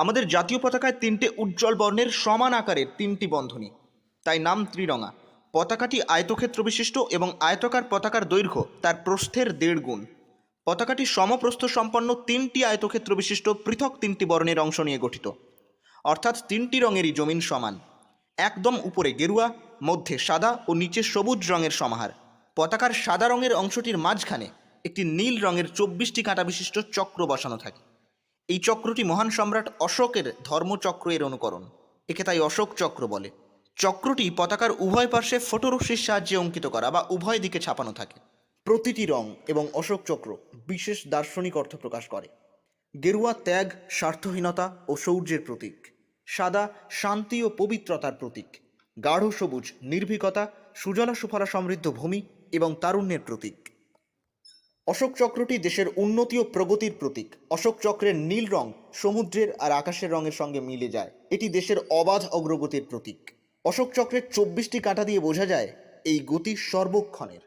আমাদের জাতীয় পতাকায় তিনটে উজ্জ্বল বর্ণের সমান আকারের তিনটি বন্ধনী। তাই নাম ত্রিরঙা। পতাকাটি আয়তক্ষেত্র বিশিষ্ট এবং আয়তকার পতাকার দৈর্ঘ্য তার প্রস্থের দেড় গুণ। পতাকাটি সমপ্রস্থ সম্পন্ন তিনটি আয়তক্ষেত্র বিশিষ্ট পৃথক তিনটি বর্ণের অংশ নিয়ে গঠিত। অর্থাৎ তিনটি রঙেরই জমিন সমান। একদম উপরে গেরুয়া, মধ্যে সাদা ও নিচে সবুজ রঙের সমাহার। পতাকার সাদা রঙের অংশটির মাঝখানে একটি নীল রঙের চব্বিশটি কাঁটা বিশিষ্ট চক্র বসানো থাকে। এই চক্রটি মহান সম্রাট অশোকের ধর্মচক্র এর অনুকরণ। একে তাই অশোক চক্র বলে। চক্রটি পতাকার উভয় পার্শ্বে ফটোরশ্মির সাহায্যে অঙ্কিত করা বা উভয় দিকে ছাপানো থাকে। প্রতিটি রং এবং অশোক চক্র বিশেষ দার্শনিক অর্থ প্রকাশ করে। গেরুয়া ত্যাগ, স্বার্থহীনতা ও শৌর্যের প্রতীক। সাদা, শান্তি ও পবিত্রতার প্রতীক। গাঢ় সবুজ, নির্ভীকতা, সুজলা সুফলা সমৃদ্ধ ভূমি এবং তারুণ্যের প্রতীক। অশোক চক্রটি দেশের উন্নতি ও প্রগতির প্রতীক। অশোক চক্রের নীল রং সমুদ্রের আর আকাশের রঙের সঙ্গে মিলে যায়। এটি দেশের অবাধ অগ্রগতির প্রতীক। অশোক চক্রের চব্বিশটি কাঁটা দিয়ে বোঝা যায়, এই গতি সর্বক্ষণের।